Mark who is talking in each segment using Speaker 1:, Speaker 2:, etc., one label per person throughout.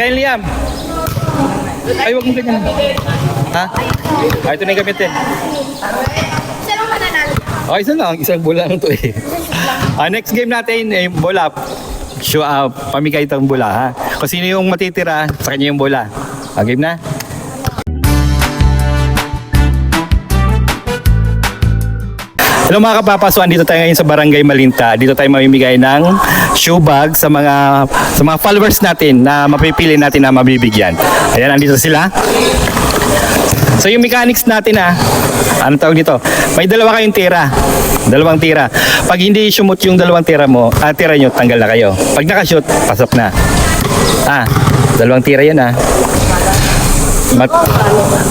Speaker 1: Akin, Liam. Ay, wag mo ganyan. Ha? Ay, ito na yung gamitin.
Speaker 2: Sino mananalo?
Speaker 1: Okay, isa lang. Isang bola lang to eh. Ah, next game natin, eh, bola. Show, ah, pamigay itong bola, ha? Kung sino yung matitira, sa kanya yung bola. Ah, game na? Hello mga kapapasuan, dito tayo ngayon sa Barangay Malinta. Dito tayo mamimigay ng shoe bag sa mga sa mga followers natin na mapipili natin na mabibigyan. Ayan, andito sila. So yung mechanics natin ah, ano tawag dito? May dalawa kayong tira. Dalawang tira. Pag hindi sumot yung dalawang tira mo, ah, tira nyo, tanggal na kayo. Pag nakashoot, pasok na. Ah, dalawang tira yan ah. Mat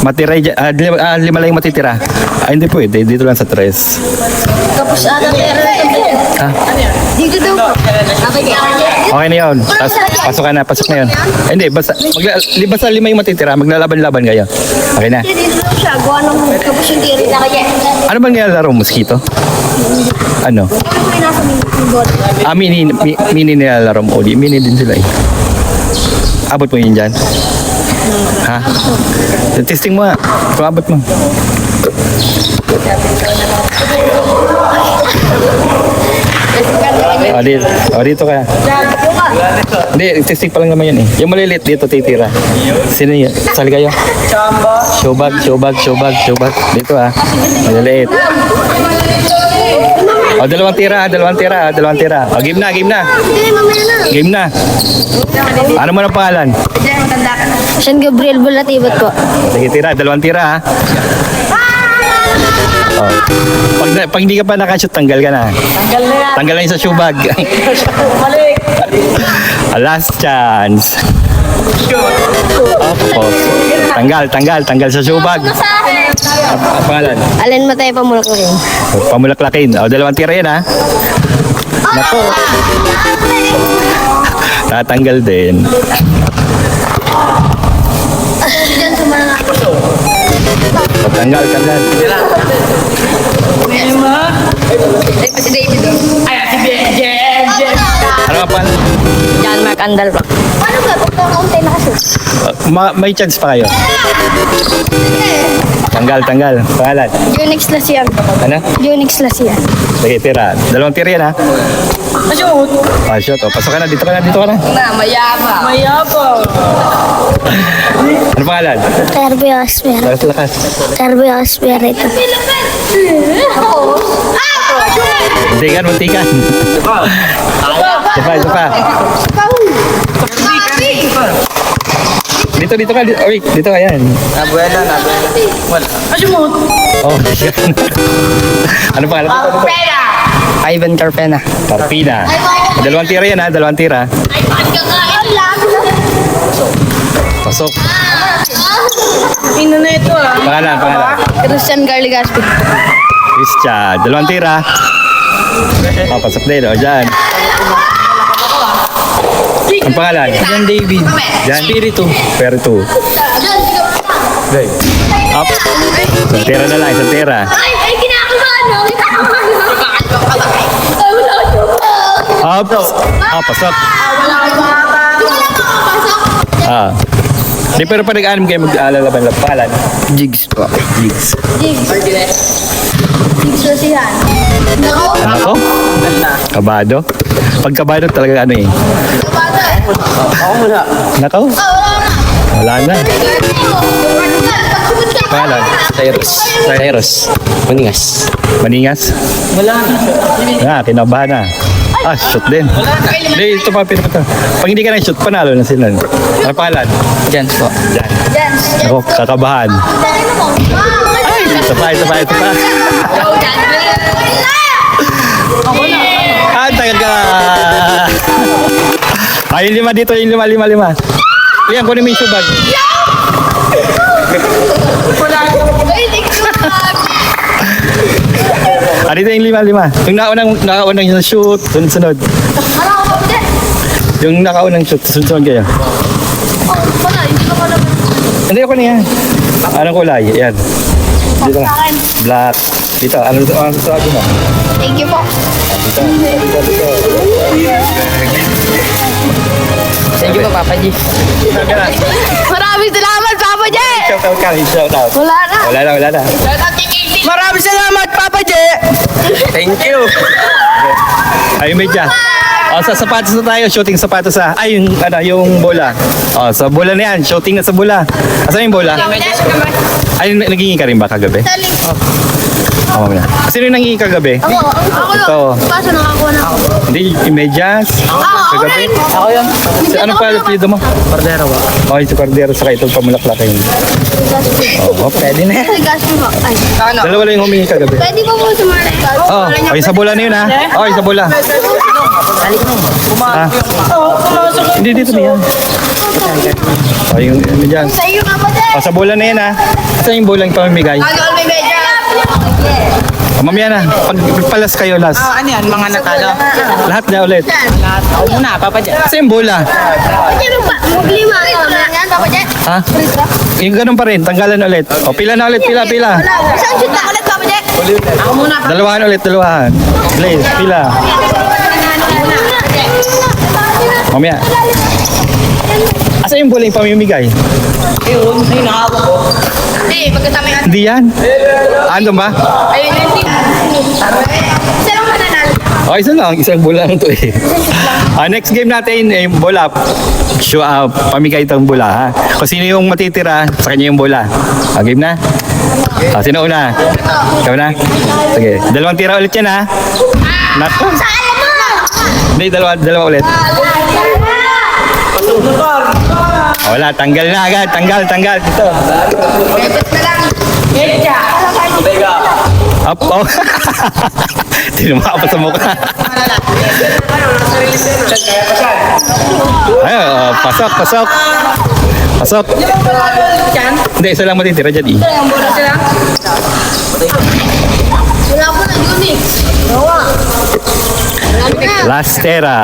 Speaker 1: matira, ah, lima, ah, lima lang yung matitira. Ah, hindi pwede, dito lang sa tres.
Speaker 2: Tapos ata meron na
Speaker 1: Ah,
Speaker 2: Dito daw po. Okay,
Speaker 1: na yun. Tapos, pasok ka na, pasok na yun. Eh, hindi, basta, magla, basta lima yung matitira, maglalaban-laban kayo. Okay na.
Speaker 2: Dito daw siya. Gawa ng tapos yung tiri na kaya.
Speaker 1: Ano bang nilalaro, mosquito? Ano?
Speaker 2: Ano?
Speaker 1: Ah, mini, mi, mini nilalaro mo. Odi, mini din sila eh. Abot mo yun dyan? Ha? Testing mo nga. Kung abot mo. O, dito, o, dito ka. Hindi, testing pa lang naman yun eh. Yung malilit dito titira. Sino yun? Sali kayo? Showbag, showbag, showbag, showbag. Dito ah. Maliliit. O, dalawang tira, dalawang tira, dalawang tira. O, game na, game na. Game na. Ano mo ang pangalan?
Speaker 2: San Gabriel Bulatibot po.
Speaker 1: Sige, tira. Dalawang tira, ha? Oh. Pag, na- pag hindi ka pa nakashoot, tanggal ka na.
Speaker 2: Tanggal na yan.
Speaker 1: Tanggal na yung sa shoe bag.
Speaker 2: Balik.
Speaker 1: Last chance. Opo. Tanggal, tanggal, tanggal sa shoe bag.
Speaker 2: Sa akin.
Speaker 1: Ang pangalan?
Speaker 2: Alin mo tayo pamulak ko rin?
Speaker 1: Pamulaklakin. O, dalawang tira yan, ha? Nako. Tatanggal din.
Speaker 2: Diyan sa mga...
Speaker 1: Tanggal, tanggal.
Speaker 2: Ay, pa si David. Ay, si Jen. Jen.
Speaker 1: Ano pa?
Speaker 2: John Mark Andal po. Paano ba? Kung kaunti?
Speaker 1: Uh, ma- may chance pa kayo. Tanggal, tanggal. Pangalan.
Speaker 2: Unix lang siya.
Speaker 1: Ano?
Speaker 2: Unix lang siya.
Speaker 1: Sige, tira. Dalawang tira yan, ha?
Speaker 2: Pashoot.
Speaker 1: Ah, shoot. O, pasok ka na. Dito ka na. Dito ka na.
Speaker 2: Na, mayaba. Mayaba.
Speaker 1: Ano pangalan?
Speaker 2: Kirby Osper.
Speaker 1: Lakas, lakas.
Speaker 2: Kirby Osper ito.
Speaker 1: Muntikan, muntikan. Isa pa, isa pa. Dito, dito ka. Dito, oy, dito ka yan.
Speaker 3: Nabuela, nabuela. Wala.
Speaker 1: Oh, yan. ano pangalan? Dito, dito.
Speaker 3: Ivan Carpena.
Speaker 1: Carpina. Dalawang tira yan, ha? Dalawang tira. Pasok.
Speaker 2: Ino na ito ah.
Speaker 1: Pangalan, pangalan.
Speaker 2: Christian Garly Gaspi.
Speaker 1: Christian. Dalawang tira. Oh, pasok din. O, dyan. Ang pangalan?
Speaker 3: John David.
Speaker 1: Jan.
Speaker 3: Spiritu.
Speaker 1: Perito. Up. Isang tira na lang, isang tira.
Speaker 2: Ay, ay, kinakabahan mo. Kinakabahan mo. Ay, wala ko.
Speaker 1: Up. Ah, pasok.
Speaker 2: Wala ko makapasok.
Speaker 1: Ah. Di pero pa nag-anim kayo mag-alalaban lang. Pangalan?
Speaker 3: Jigs po.
Speaker 1: Jigs.
Speaker 2: Jigs. Jigs na siya. Nako.
Speaker 1: Ano ko? Kabado? Pag kabado talaga ano eh.
Speaker 2: Kabata.
Speaker 3: Ako muna.
Speaker 1: Nakaw?
Speaker 2: Ah, wala na.
Speaker 1: Wala na.
Speaker 2: Pangalan.
Speaker 3: Cyrus. Cyrus. Maningas.
Speaker 1: Maningas?
Speaker 3: Wala na.
Speaker 1: Ah, kinabahan na. Ah, shoot din. Hindi, ito pa pinapata. Pag hindi ka na shoot, panalo na sila. Ano pangalan?
Speaker 3: Jan po.
Speaker 1: Yan.
Speaker 2: Jens.
Speaker 1: Ako, kakabahan.
Speaker 2: Ay,
Speaker 1: Ito pa, ito pa, ito pa. Ah, tagal ka. Ay, yung lima dito, yung lima, lima, lima. Yan, kunin mo yung shoe bag. Ah, dito yung lima, lima. Yung naunang, nakaunang yung shoot, sunod-sunod. Yung nakaunang shoot, sunod-sunod kayo. Hindi ako na yan. Anong kulay? Yan. Dito na. Black. Dito, ano ang susuot mo?
Speaker 2: Thank you po.
Speaker 1: Dito. Dito, dito.
Speaker 3: Thank you po, Papa G.
Speaker 2: Maraming salamat, Papa J!
Speaker 1: Shout out ka, shout out.
Speaker 2: Wala na.
Speaker 1: Wala na, wala na.
Speaker 3: Maraming salamat, Papa J. Thank you.
Speaker 1: Ay, medya. O, sa sapatos na tayo, shooting sapatos sa, ay, yung, ano, yung bola. O, sa bola na yan, shooting na sa bola. Asan yung bola? Ay, nagingin ka rin ba kagabi? Oo, mamaya. Sino yung nangingi kagabi?
Speaker 2: Ako, ako
Speaker 1: Ito.
Speaker 2: Kaso nakakuha na ako.
Speaker 1: Hindi, yung medyas.
Speaker 2: Ako, ako
Speaker 1: Kagabi?
Speaker 2: rin.
Speaker 3: Ako yun.
Speaker 1: Si, ano pa apelido mo?
Speaker 3: Cordero ba?
Speaker 1: Okay, si Cordero sa itong pamulaklakin. Oo, pwede na yan.
Speaker 2: Gas mo. Ay.
Speaker 3: Ano?
Speaker 1: Dalawa lang yung humingi kagabi.
Speaker 2: Pwede po po sumali.
Speaker 1: Oh, okay, sa bola na yun ha. Okay, sa bola. Ah. Hindi, dito na yan. Oh, yung, yung dyan.
Speaker 2: Sa iyo ka pa
Speaker 1: Oh, sa bola na yan ha. Saan yung bola yung pamimigay?
Speaker 2: Ano medya?
Speaker 1: Oh, mamaya na. Pag palas kayo last.
Speaker 3: ano yan, mga natalo?
Speaker 1: Lahat na ulit.
Speaker 3: Lahat. Ako muna, Papa J.
Speaker 1: Saan yung bola?
Speaker 2: Maglima ka. Yan, Papa Jet.
Speaker 1: Ha? Yung ganun pa rin. Tanggalan ulit. O, pila na ulit. Pila, pila.
Speaker 2: Isang shoot na ulit, Papa Jet.
Speaker 3: Ako muna.
Speaker 1: Dalawahan ulit, dalawahan. Please, pila. Mamaya. Asa yung bola yung pamimigay?
Speaker 3: Ayun, ayun, nakawak ko.
Speaker 2: Hindi, pagkatama yan.
Speaker 1: Hindi yan. Ando ba?
Speaker 2: Ayun, hindi. Sino ka nanalo?
Speaker 1: O, isa lang. Isang bola lang to eh. Ah, next game natin, eh, yung bola. Show, ah, pamigay itong bola, ha? Kung sino yung matitira, sa kanya yung bola. Ah, game na? Ah, sino una? Ikaw na? Sige. Dalawang tira ulit yan, ha?
Speaker 2: Mo?
Speaker 1: Hindi, dalawa, dalawa ulit. Ah, Wala, tanggal na agad. Tanggal, tanggal. Dito. Up, oh. Tinuma pa sa mukha. Ay, oh, pasok, pasok. Pasok.
Speaker 2: Po na yun eh. Wala. Wala na.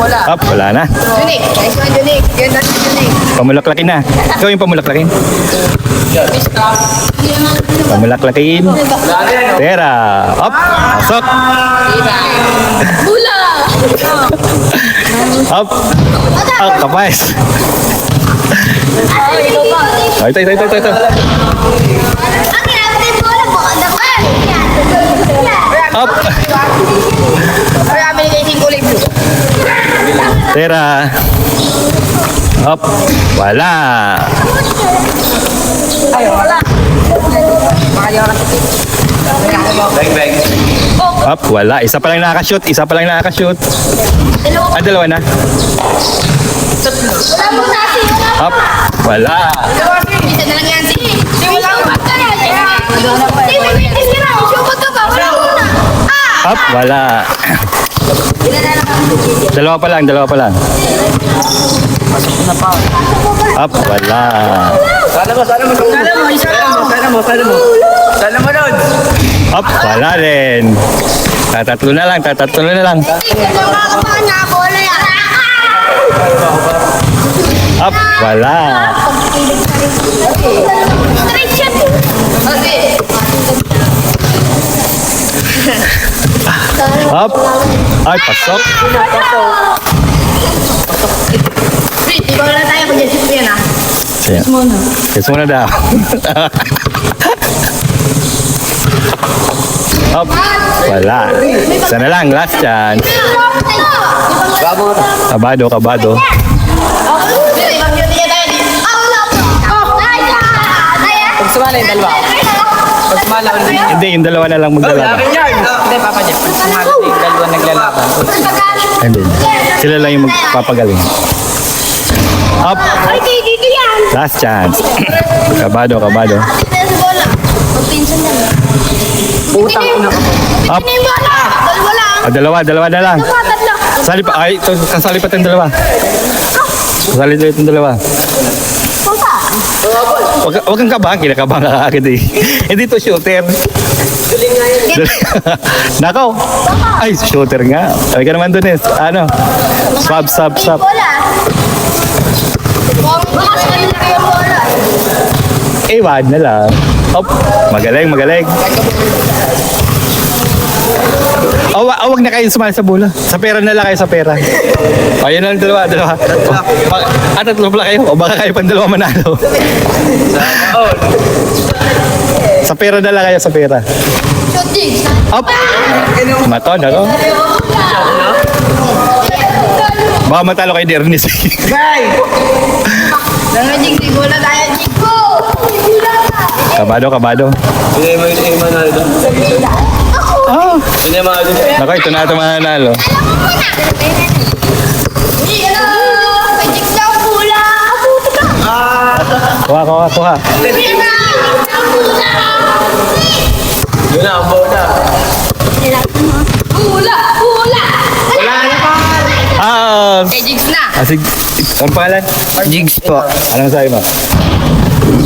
Speaker 1: Tera. Up, wala na.
Speaker 2: Unique. Nice one, unique. Yan, that's unique.
Speaker 1: Pamulaklakin na. Ikaw yung pamulaklakin. Pamulaklakin. Tera. Up, pasok.
Speaker 2: Bula!
Speaker 1: Up. Up, kapais.
Speaker 2: Ay, ito.
Speaker 1: Oh, ito, ito, ito, ito, ito.
Speaker 2: Natin.
Speaker 1: Up. Tera. Up. Wala. Up, wala. Isa pa lang nakaka-shoot. Isa pa lang nakaka-shoot. Ah, dalawa na.
Speaker 2: Wala si wala.
Speaker 1: Up. Wala.
Speaker 2: Isa na lang yan si. Si wala na.
Speaker 1: Dalawa pa lang, dalawa pa lang. Up, wala.
Speaker 3: Sana mo, sana mo. Sana mo, isa mo. Sana mo, sana mo. Sana mo nun.
Speaker 1: Up, wala rin. Tatatlo na lang, tatatlo na lang.
Speaker 2: Na yan.
Speaker 1: Up, wala.
Speaker 2: Straight shot. Okay.
Speaker 1: Up. Ay, pasok.
Speaker 2: Wait, di ba wala tayo kung dyan yan ah?
Speaker 1: Kiss muna. Kiss muna daw. Up. Wala. Isa na lang, last chance. Kabado, kabado.
Speaker 3: Pag sumala yung dalawa. Pag sumala yung dalawa.
Speaker 1: Hindi, yung dalawa na lang magdalaga.
Speaker 3: Hindi, Papa J. Pag sumala yung dalawa naglalaban.
Speaker 1: Hindi. Sila lang yung magpapagaling. Up.
Speaker 2: Ay, dito yan!
Speaker 1: Last chance. kabado, kabado.
Speaker 3: Utang ko.
Speaker 1: Up.
Speaker 2: Tingnan yung bola. Dalawa lang.
Speaker 1: Ah, dalawa, dalawa na lang. Sali pa, ay, ito, kasali pa tayong dalawa. Kasali pa itong dalawa. Wag, wag kang kabang, kinakabahan ka agad eh. Hindi to shooter. Nakaw. Ay, shooter nga. Ay ka naman dun eh. Ano?
Speaker 2: Sa kanila yung bola.
Speaker 1: Eh, na lang. Hop. Magaling, magaling. Oh, wa- oh, wag na kayo sumali sa bola. Sa pera na lang kayo sa pera. O, yun lang, dalawa, dalawa. Ba- Ah, tatlo pala kayo. O, baka kayo pang dalawa manalo. Sa pera na lang kayo sa pera. Up! Maton, ako. Baka matalo kay Dernis.
Speaker 2: Dalawa jigs, di bola tayo jigs ko.
Speaker 1: kabado, kabado.
Speaker 3: Hindi mo yung iman na ito.
Speaker 1: Ah,
Speaker 3: Hindi mo.
Speaker 1: Nako, ito na ito mananalo.
Speaker 2: Ano, ka.
Speaker 1: Kuha, kuha, kuha.
Speaker 2: Hindi na.
Speaker 3: Na.
Speaker 1: ah. Ang pangalan?
Speaker 4: Jigs po.
Speaker 1: Anong sabi mo?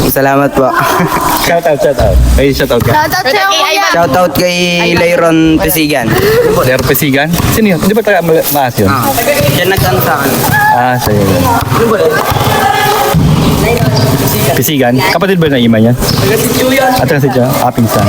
Speaker 4: Salamat po.
Speaker 1: Shout out, shout out. Ay, shout out ka.
Speaker 2: Shoutout sa'yo, kuya.
Speaker 4: Shoutout kay Layron Pesigan.
Speaker 1: Der Pesigan? Sino yun? Hindi ba taga Ma- Maas yun?
Speaker 4: Siya nagkano sa akin.
Speaker 1: Ah, sa'yo yun. Pesigan? Kapatid ba na ima niya?
Speaker 3: Taga si Chu yan.
Speaker 1: At si Joe? Ah, pinsan.